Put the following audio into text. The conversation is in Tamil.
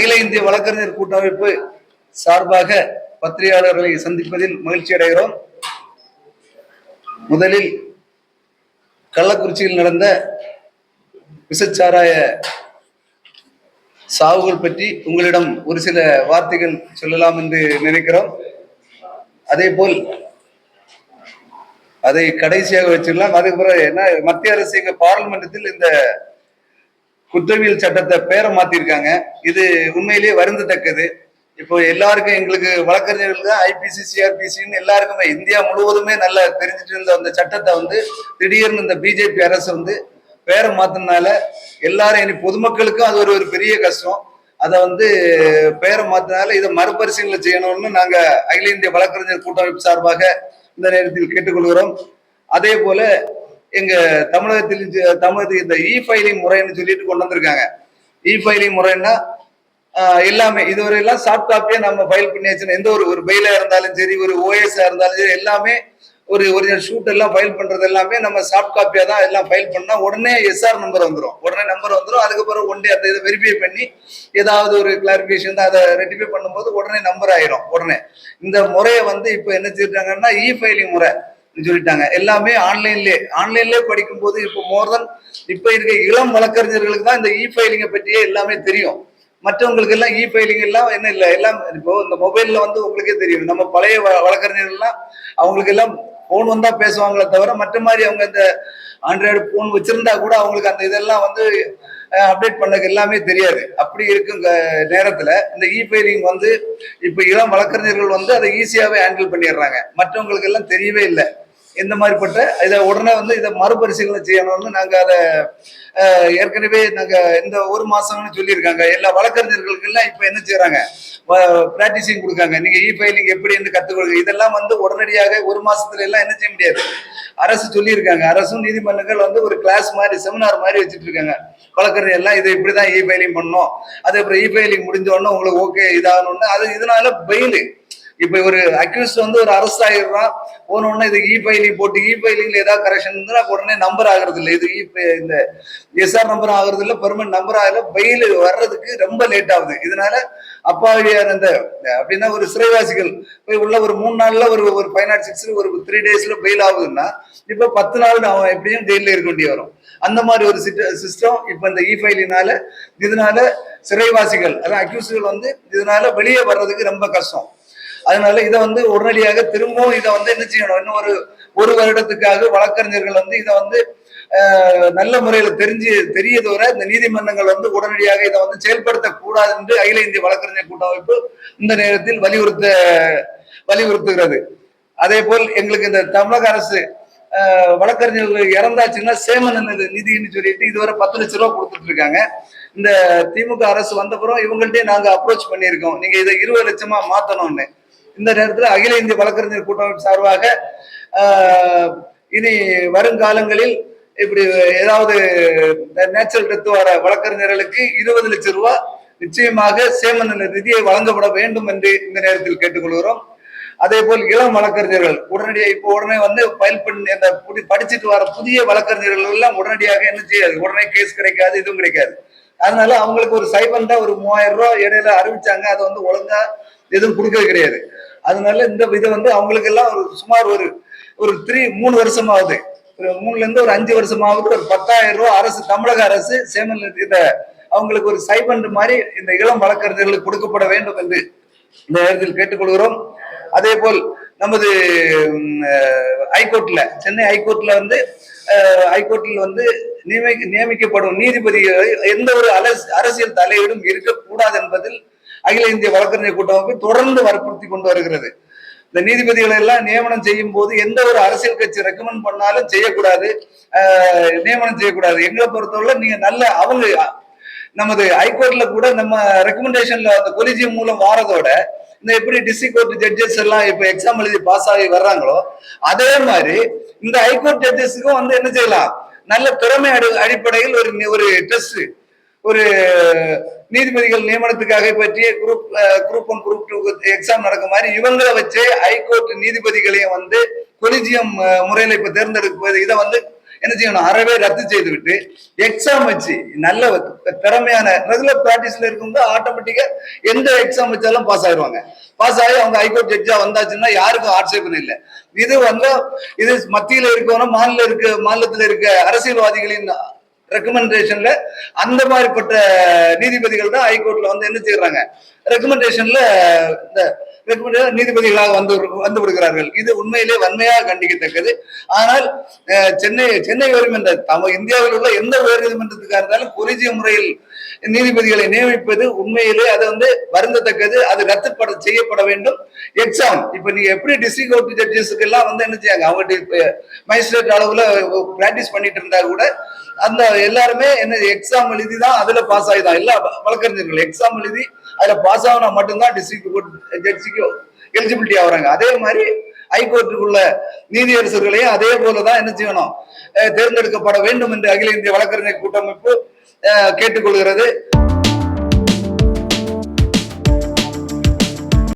அகில இந்திய வழக்கறிஞர் கூட்டமைப்பு சார்பாக பத்திரிகையாளர்களை சந்திப்பதில் மகிழ்ச்சி அடைகிறோம். முதலில் கள்ளக்குறிச்சியில் நடந்த விசச்சாராய சாவுகள் பற்றி உங்களிடம் ஒரு சில வார்த்தைகள் சொல்லலாம் என்று நினைக்கிறோம். அதே போல் அதை கடைசியாக வச்சிடலாம். அதுக்கு பிறகு என்ன மத்திய அரசு எங்க பார்லிமெண்டத்தில் இந்த குற்றவியல் சட்டத்தை பேரை மாத்திருக்காங்க. இது உண்மையிலேயே வருந்தத்தக்கது. இப்போ எல்லாருக்கும் எங்களுக்கு வழக்கறிஞர்களுக்கு ஐபிசி சிஆர்பிசின்னு எல்லாருக்குமே இந்தியா முழுவதுமே நல்லா தெரிஞ்சுட்டு இருந்த அந்த சட்டத்தை வந்து திடீர்னு இந்த பிஜேபி அரசு வந்து பேரை மாத்தினால எல்லாரும் இனி பொதுமக்களுக்கும் அது ஒரு ஒரு பெரிய கஷ்டம். அதை வந்து பேரை மாத்தினால இதை மறுபரிசீலனை செய்யணும்னு நாங்க அகில இந்திய வழக்கறிஞர் கூட்டமைப்பு சார்பாக இந்த நேரத்தில் கேட்டுக்கொள்கிறோம். அதே போல எங்க தமிழகத்தில் தமிழகத்துக்கு இந்த இ ஃபைலிங் முறைன்னு சொல்லிட்டு கொண்டு வந்திருக்காங்க. இ ஃபைலிங் முறைன்னா எல்லாமே இதுவரை எல்லாம் சாஃப்ட் காப்பியா நம்ம ஃபைல் பண்ணியாச்சுன்னா எந்த ஒரு ஒரு பெயிலா இருந்தாலும் சரி ஒரு ஓஎஸ்ஆ இருந்தாலும் சரி எல்லாமே ஒரு ஒரிஜினல் ஷூட் எல்லாம் ஃபைல் பண்றது எல்லாமே நம்ம சாஃப்ட் காப்பியா தான் எல்லாம் ஃபைல் பண்ணா உடனே எஸ்ஆர் நம்பர் வந்துடும் உடனே நம்பர் வந்துடும் அதுக்கப்புறம் ஒன் டே அந்த இதை வெரிஃபை பண்ணி ஏதாவது ஒரு கிளாரிபிகேஷன் தான் அதை ரெட்டிஃபை பண்ணும்போது உடனே நம்பர் ஆயிரும். உடனே. இந்த முறையை வந்து இப்போ என்ன செய்றாங்கன்னா இ ஃபைலிங் முறை. சொல்லிட்டாங்க. எல்லாமே ஆன்லைன்லயே. ஆன்லைன்லயே படிக்கும் போது இப்போ மோர் தென் இப்ப இருக்க இளம் வழக்கறிஞர்களுக்கு தான் இந்த இ ஃபைலிங்கை பற்றியே எல்லாமே தெரியும். மற்றவங்களுக்கு எல்லாம் இ ஃபைலிங் எல்லாம் என்ன இல்லை? எல்லாம் இப்போ இந்த மொபைல்ல வந்து உங்களுக்கே தெரியும். நம்ம பழைய வ- வழக்கறிஞர்கள்லாம் அவங்களுக்கு எல்லாம் ஃபோன் வந்தா பேசுவாங்களே தவிர மற்ற மாதிரி அவங்க இந்த ஆண்ட்ராய்டு ஃபோன் வச்சிருந்தா கூட அவங்களுக்கு அந்த இதெல்லாம் வந்து அப்டேட் பண்ணக்கு எல்லாமே தெரியாது. அப்படி இருக்கும் க- நேரத்துல இந்த இ ஃபைலிங் வந்து இப்ப இளம் வழக்கறிஞர்கள் வந்து அதை ஈஸியாவே ஹேண்டில் பண்ணிடுறாங்க. மற்றவங்களுக்கு எல்லாம் தெரியவே இல்லை. இந்த மாதிரிப்பட்ட இதை உடனே வந்து இதை மறுபரிசீலனை செய்யணும்னு நாங்கள் அதை ஏற்கனவே நாங்கள் இந்த ஒரு மாதம்னு சொல்லியிருக்காங்க. எல்லா வழக்கறிஞர்களுக்கெல்லாம் இப்போ என்ன செய்கிறாங்க ப்ராக்டிஸையும் கொடுக்காங்க. நீங்கள் இ ஃபைலிங் எப்படின்னு கற்றுக்கொடுங்க இதெல்லாம் வந்து உடனடியாக ஒரு மாதத்துல எல்லாம் என்ன செய்ய முடியாது. அரசு சொல்லியிருக்காங்க. அரசும் நீதிமன்றங்கள் வந்து ஒரு கிளாஸ் மாதிரி செமினார் மாதிரி வச்சுட்டு இருக்காங்க வழக்கறிஞர் எல்லாம் இதை இப்படி தான் இ ஃபைலிங் பண்ணணும். அதுக்கப்புறம் அப்புறம் இ ஃபைலிங் முடிஞ்ச உடனே உங்களுக்கு ஓகே இதாகணும்னு. அது இதனால பெயிலு இப்ப ஒரு அக்யூஸ் வந்து ஒரு அரெஸ்ட் ஆகிடுறான் போன உடனே இது இ ஃபைலிங் போட்டு இ ஃபைலிங்ல ஏதாவது கரெக்ஷன் இருந்தா உடனே நம்பர் ஆகுறது இல்லை இது இ இந்த எஸ்ஆர் நம்பர் ஆகுறது இல்லை பெர்மனன்ட் நம்பர் ஆகல. பெயில் வர்றதுக்கு ரொம்ப லேட் ஆகுது. இதனால அப்பாவியான இந்த அப்படின்னா ஒரு சிறைவாசிகள் போய் உள்ள ஒரு மூணு நாள்ல ஒரு ஒரு ஃபைவ் நாட் சிக்ஸ் ஒரு த்ரீ டேஸ்ல பெயில் ஆகுதுன்னா இப்ப பத்து நாள் அவன் எப்படியும் ஜெயில இருக்க வேண்டிய வரும். அந்த மாதிரி ஒரு சிஸ்டம் இப்ப இந்த இ ஃபைலினால இதனால சிறைவாசிகள் அதான் அக்யூஸ்கள் வந்து இதனால வெளியே வர்றதுக்கு ரொம்ப கஷ்டம். அதனால இதை வந்து உடனடியாக திரும்பவும் இதை வந்து என்ன செய்யணும்? இன்னும் ஒரு ஒரு வருடத்துக்காக வழக்கறிஞர்கள் வந்து இதை வந்து நல்ல முறையில தெரிஞ்சு தெரிய தவிர இந்த நீதிமன்றங்கள் வந்து உடனடியாக இதை வந்து செயல்படுத்தக்கூடாது என்று அகில இந்திய வழக்கறிஞர் கூட்டமைப்பு இந்த நேரத்தில் வலியுறுத்த வலியுறுத்துகிறது. அதே போல் எங்களுக்கு இந்த தமிழக அரசு வழக்கறிஞர்கள் இறந்தாச்சுன்னா சேமன் நிதின்னு சொல்லிட்டு இதுவரை பத்து லட்ச ரூபா கொடுத்துட்டு இருக்காங்க. இந்த திமுக அரசு வந்தப்புறம் இவங்கள்ட்டே நாங்க அப்ரோச் பண்ணியிருக்கோம். நீங்க இதை இருபது லட்சமா மாத்தணும்னு. இந்த நேரத்தில் அகில இந்திய வழக்கறிஞர் கூட்டமைப்பு சார்பாக இனி வருங்காலங்களில் இப்படி ஏதாவது நேச்சுரல் டெத் வர வழக்கறிஞர்களுக்கு இருபது லட்சம் ரூபாய் நிச்சயமாக சேம நிதியை வழங்கப்பட வேண்டும் என்று இந்த நேரத்தில் கேட்டுக்கொள்கிறோம். அதே போல் இளம் வழக்கறிஞர்கள் உடனடியாக இப்போ உடனே வந்து ஃபைல் பண்ணி அந்த புடி- படிச்சுட்டு வர புதிய வழக்கறிஞர்கள் எல்லாம் உடனடியாக என்ன செய்யாது? உடனே கேஸ் கிடைக்காது இதுவும் கிடைக்காது. அதனால அவங்களுக்கு ஒரு சைபண்டா ஒரு மூவாயிரம் ரூபாய் இடையில அறிவிச்சாங்க. அதை வந்து ஒழுங்கா எதுவும் கொடுக்கறது கிடையாது. அதனால இந்த இதை வந்து அவங்களுக்கெல்லாம் ஒரு சுமார் ஒரு ஒரு த்ரீ மூணு வருஷமாவது. ஒரு மூணுல இருந்து ஒரு அஞ்சு வருஷமாவது ஒரு பத்தாயிரம் ரூபாய் அரசு தமிழக அரசு சேமல் இதை அவங்களுக்கு ஒரு சைபண்ட் மாதிரி இந்த இளம் வழக்கறிஞர்களுக்கு கொடுக்கப்பட வேண்டும் என்று இந்த நேரத்தில் கேட்டுக்கொள்கிறோம். அதே போல் நமது ஹைகோர்ட்ல சென்னை ஹைகோர்ட்ல வந்து ஹைகோர்ட்டில் வந்து நியமி நியமிக்கப்படும் நீதிபதிகளை எந்த ஒரு அரசியல் தலையீடும் இருக்கக்கூடாது என்பதில் அகில இந்திய வழக்கறிஞர் கூட்டமைப்பு தொடர்ந்து வற்புறுத்தி கொண்டு வருகிறது. இந்த நீதிபதிகளை எல்லாம் நியமனம் செய்யும் போது எந்த ஒரு அரசியல் கட்சி ரெக்கமெண்ட் பண்ணாலும் செய்யக்கூடாது. நியமனம் செய்யக்கூடாது. எங்களை பொறுத்தவரை நீங்க நல்ல அவங்க நமது ஹைகோர்ட்ல கூட நம்ம ரெக்கமெண்டேஷன்ல அந்த கொலிஜியம் மூலம் வாரதோட இந்த எப்படி டிஸ்ட்ரிக்ட் கோர்ட் ஜட்ஜஸ் எல்லாம் இப்ப எக்ஸாம் எழுதி பாஸ் ஆகி வர்றாங்களோ அதே மாதிரி இந்த ஹைகோர்ட் ஜட்ஜஸுக்கும் வந்து என்ன செய்யலாம்? நல்ல திறமை அடி அடிப்படையில் ஒரு ஒரு டெஸ்ட் ஒரு நீதிபதிகள் நியமனத்துக்காக பற்றிய group group one group two exam நடக்க மாதிரி இவங்களை வச்சே ஹைகோர்ட் நீதிபதிகளையும் வந்து கொலிஜியம் முறையில இப்ப தேர்ந்தெடுப்பது இதை வந்து என்ன செய்யணும்? அறவே ரத்து செய்து விட்டு எக்ஸாம் வச்சு நல்ல திறமையான ரெகுலர் பிராக்டிஸ்ல இருக்கவங்க ஆட்டோமேட்டிக்கா எந்த எக்ஸாம் வச்சாலும் பாஸ் ஆயிடுவாங்க. பாஸ் ஆகி அவங்க ஹைகோர்ட் ஜட்ஜா வந்தாச்சுன்னா யாருக்கும் ஆட்சேபம் இல்லை. இது வந்து இது மத்தியில இருக்கவங்க மாநில இருக்க மாநிலத்தில் இருக்க அரசியல்வாதிகளின் ரெக்கமெண்டேஷன்ல அந்த மாதிரிப்பட்ட நீதிபதிகள் தான் ஹைகோர்ட்ல வந்து என்ன செய்யறாங்க ரெக்கமெண்டேஷன்ல இந்த ரெக்கமெண்டேஷன் நீதிபதிகளாக வந்து வந்து விடுகிறார்கள். இது உண்மையிலே வன்மையாக கண்டிக்கத்தக்கது. ஆனால் சென்னை சென்னை உயர்மன்ற தம இந்தியாவில் உள்ள எந்த உயர் நீதிமன்றத்துக்காக இருந்தாலும் கொலிஜிய முறையில் நீதிபதிகளை நியமிப்பது உண்மையிலே அது வந்து வருந்தத்தக்கது. அது ரத்துப்பட செய்யப்பட வேண்டும். எக்ஸாம் இப்ப நீங்க எப்படி டிஸ்ட்ரிக்ட் கோர்ட் ஜட்ஜஸ்க்கு எல்லாம் வந்து என்ன செய்யாங்க அவங்க மஜிஸ்ட்ரேட் அளவுல பிராக்டிஸ் பண்ணிட்டு இருந்தா கூட அந்த எல்லாருமே என்ன எக்ஸாம் எழுதி தான் அதுல பாஸ் ஆகிதான் எல்லா வழக்கறிஞர்கள் எக்ஸாம் எழுதி அதுல பாஸ் ஆகினா மட்டும்தான் டிஸ்ட்ரிக்ட் கோர்ட் ஜட்ஜிக்கு எலிஜிபிலிட்டி ஆகுறாங்க. அதே மாதிரி ஹைகோர்ட்டுக்குள்ள நீதியரசர்களையும் அதே போலதான் என்ன செய்யணும்? அஹ் தேர்ந்தெடுக்கப்பட வேண்டும் என்று அகில இந்திய வழக்கறிஞர் கூட்டமைப்பு அஹ் கேட்டுக்கொள்கிறது.